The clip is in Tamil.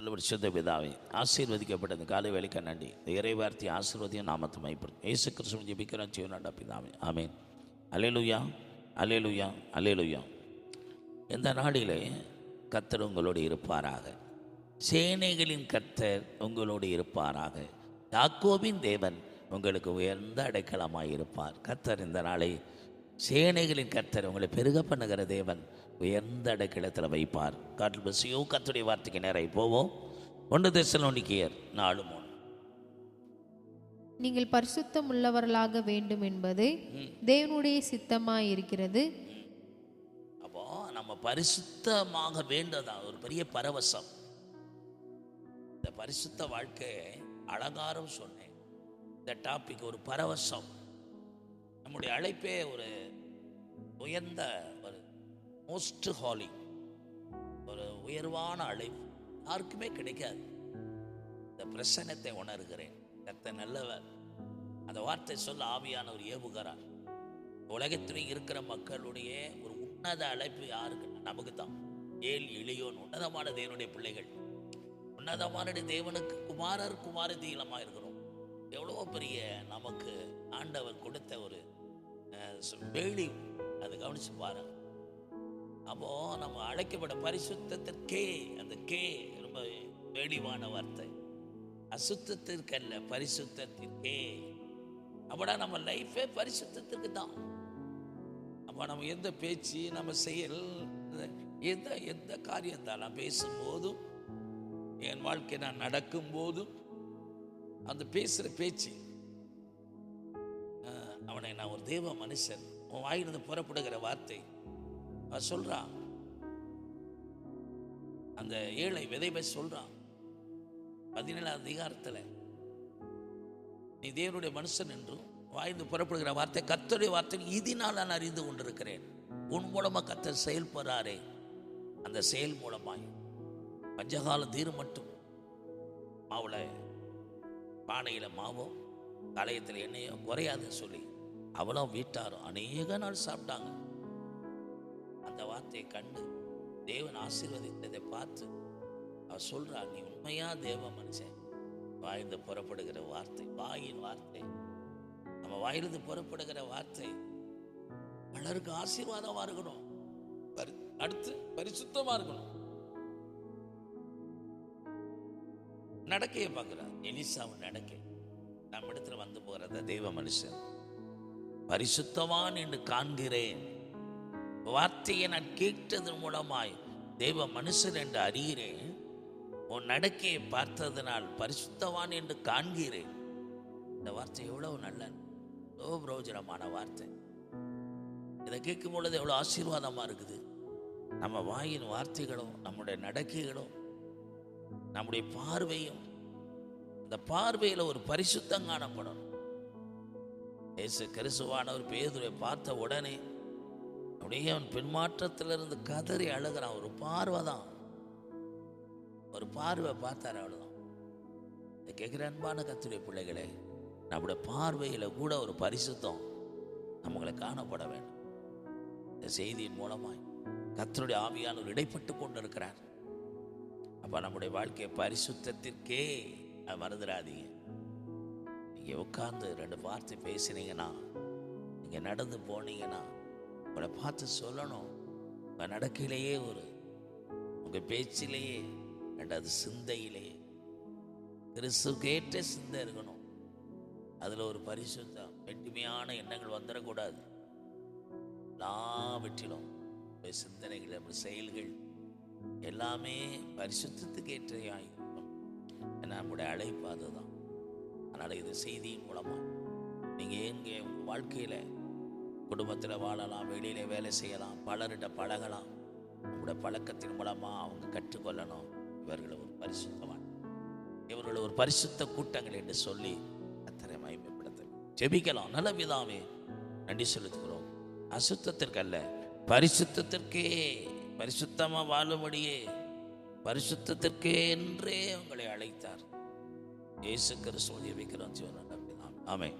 நல்லபடி ஒரு சுத்த பிதாவே ஆசீர்வதிக்கப்பட்ட இந்த காலை வேலைக்கு நன்றி இந்த இறைவார்த்தை ஆசீர்வதியும் நாமத்தை மைப்படும் ஏசு கிருஷ்ணன் ஜெபிக்கிறான் ஜீவனாண்டா பிதாவே ஆமேன். அலேலுயா அலேலுயா அலேலுயா இந்த நாடிலே கத்தர் உங்களோடு இருப்பாராக. சேனைகளின் கத்தர் உங்களோடு இருப்பாராக. யாக்கோபின் தேவன் உங்களுக்கு உயர்ந்த அடைக்கலமாக இருப்பார். கத்தர் இந்த நாளை சேனைகளின் கர்த்தர் உங்களை பெருக பண்ணுகிற தேவன் உயர்ந்த அடைக்கலத்தில் வைப்பார். காட்டில் பசியோ கர்த்தருடைய வார்த்தைக்கு நேராக போவோம். ஒன்று தெசலோனிக்கியர் நாலு மூணு. நீங்கள் பரிசுத்தம் உள்ளவர்களாக வேண்டும் என்பது தேவனுடைய சித்தமாய் இருக்கிறது அப்போ நம்ம பரிசுத்தமாக வேண்டதா? ஒரு பெரிய பரவசம். இந்த பரிசுத்த வாழ்க்கை அலங்காரம் சொன்னேன். இந்த டாபிக் ஒரு பரவசம். நம்முடைய அழைப்பே ஒரு உயர்ந்த ஒரு மோஸ்ட் ஹாலி ஒரு உயர்வான அழைப்பு. யாருக்குமே கிடைக்காது. இந்த பிரசனத்தை உணர்கிறேன். கத்த நல்லவர். அந்த வார்த்தை சொல்ல ஆவியான ஒரு ஏவுகிறார். உலகத்தில் இருக்கிற மக்களுடைய ஒரு உன்னத அழைப்பு யாருக்கு நமக்கு தான் ஏல் எளியோன் உன்னதமான தேவனுடைய பிள்ளைகள். உன்னதமான தேவனுக்கு குமாரர் குமாரதீலமாக இருக்கிறோம். எவ்வளோ பெரிய நமக்கு ஆண்டவர் கொடுத்த ஒரு வேலி அது கவனிச்சு பாருங்க. அப்போ நம்ம அழைக்கப்பட பரிசுத்தத்திற்கே அந்த கே ரொம்ப வேடிவான வார்த்தை. அசுத்தத்திற்கல்ல பரிசுத்தத்திற்கே. அப்படா நம்ம லைஃபே பரிசுத்தத்துக்கு தான். அப்போ நம்ம எந்த பேச்சு நம்ம செயல் எந்த எந்த காரியம் தான் நான் பேசும்போதும் என் வாழ்க்கை நான் நடக்கும் போதும் அந்த பேசுகிற பேச்சு அவனை நான் ஒரு தேவ மனுஷன் உன் வாயிலிருந்து புறப்படுகிற வார்த்தை. அவன் சொல்றான். அந்த ஏழை விதைவை சொல்றான். பதினேழாம் அதிகாரத்தில் நீ தேவனுடைய மனுஷன் என்றும் வாய்ந்து புறப்படுகிற வார்த்தை கத்தருடைய வார்த்தை இதனால் நான் அறிந்து கொண்டிருக்கிறேன். உன் மூலமாக கத்தர் செயல்படுறாரே. அந்த செயல் மூலமாய் பஞ்சகால தீர் மட்டும். மாவுல பானையில் மாவோ களையத்தில் எண்ணெயோ குறையாதுன்னு சொல்லி அவளும் வீட்டாரும் அநேக நாள் சாப்பிட்டாங்க. அந்த வார்த்தையை கண்டு தேவன் ஆசீர்வதித்ததை பார்த்து அவர் சொல்றா நீ உண்மையா தேவ மனுஷன்? வாய்ந்து புறப்படுகிற வார்த்தை வாயின் வார்த்தை. நம்ம வாயிலிருந்து புறப்படுகிற வார்த்தை பலருக்கு ஆசீர்வாதமா இருக்கணும். அடுத்து பரிசுத்தமா இருக்கணும். நடக்கையை பார்க்கிறார். எலிசாவின் நடக்கை. நம்ம இடத்துல வந்து போகிறத தெய்வ மனுஷன் பரிசுத்தவான் என்று காண்கிறேன். வார்த்தையை நான் கேட்டதன் மூலமாய் தெய்வ மனுஷன் என்று அறிகிறேன். உன் நடக்கையை பார்த்ததனால் பரிசுத்தவான் என்று காண்கிறேன். இந்த வார்த்தை எவ்வளவு நல்ல எவ்வளோ பிரயோஜனமான வார்த்தை. இதை கேட்கும் பொழுது எவ்வளோ ஆசீர்வாதமாக இருக்குது. நம்ம வாயின் வார்த்தைகளும் நம்முடைய நடக்கைகளும் நம்முடைய பார்வையும் அந்த பார்வையில் ஒரு பரிசுத்தம் காணப்படணும். இயேசு கரிசுவானவர் பேதுரை பார்த்த உடனே அப்படியே அவன் பின்மாற்றத்திலிருந்து கதறி அழுகிறான். ஒரு பார்வை தான் ஒரு பார்வை பார்த்தார் அவ்வளோதான் இதை கேட்குற அன்பான கத்துடைய பிள்ளைகளே நம்முடைய பார்வையில் கூட ஒரு பரிசுத்தம் நம்மளை காணப்பட வேண்டும். இந்த செய்தியின் மூலமாய் கத்தருடைய ஆவியானவர் இடைப்பட்டு கொண்டிருக்கிறார். அப்போ நம்முடைய வாழ்க்கையை பரிசுத்தத்திற்கே மறந்துடாதீங்க. நீங்கள் உட்காந்து ரெண்டு வார்த்தை பேசினீங்கன்னா நீங்கள் நடந்து போனீங்கன்னா உங்களை பார்த்து சொல்லணும். உங்கள் நடக்கையிலேயே ஒரு உங்கள் பேச்சிலேயே ரெண்டாவது சிந்தையிலேயே கிறிஸ்துக்கேற்ற சிந்தை இருக்கணும். அதில் ஒரு பரிசுத்தம் வெட்டுமையான எண்ணங்கள் வந்துடக்கூடாது. எல்லாவற்றிலும் நம்முடைய சிந்தனைகள் நம்ம செயல்கள் எல்லாமே பரிசுத்தத்துக்கு ஏற்றையாயிருக்கும் ஏன்னா நம்முடைய அழைப்பு அதுதான். அதனால் இது செய்தியின் மூலமாக நீங்கள் எங்கே உங்கள் வாழ்க்கையில் குடும்பத்தில் வாழலாம் வெளியில் வேலை செய்யலாம் பலர்கிட்ட பழகலாம் உங்களோட பழக்கத்தின் மூலமாக அவங்க கற்றுக்கொள்ளணும். இவர்களை ஒரு பரிசுத்தவான். இவர்கள் ஒரு பரிசுத்த கூட்டங்கள் என்று சொல்லி அத்தனை மயமைப்படுத்த ஜெபிக்கலாம். நல்ல விதாமே நன்றி செலுத்துகிறோம். அசுத்தத்திற்கல்ல பரிசுத்தத்திற்கே பரிசுத்தமாக வாழும்படியே பரிசுத்தத்திற்கே என்றே உங்களை அழைத்தார். இயேசு கிறிஸ்துவ ஜெபிக்கிறோம் ஜீவன ஆமென்.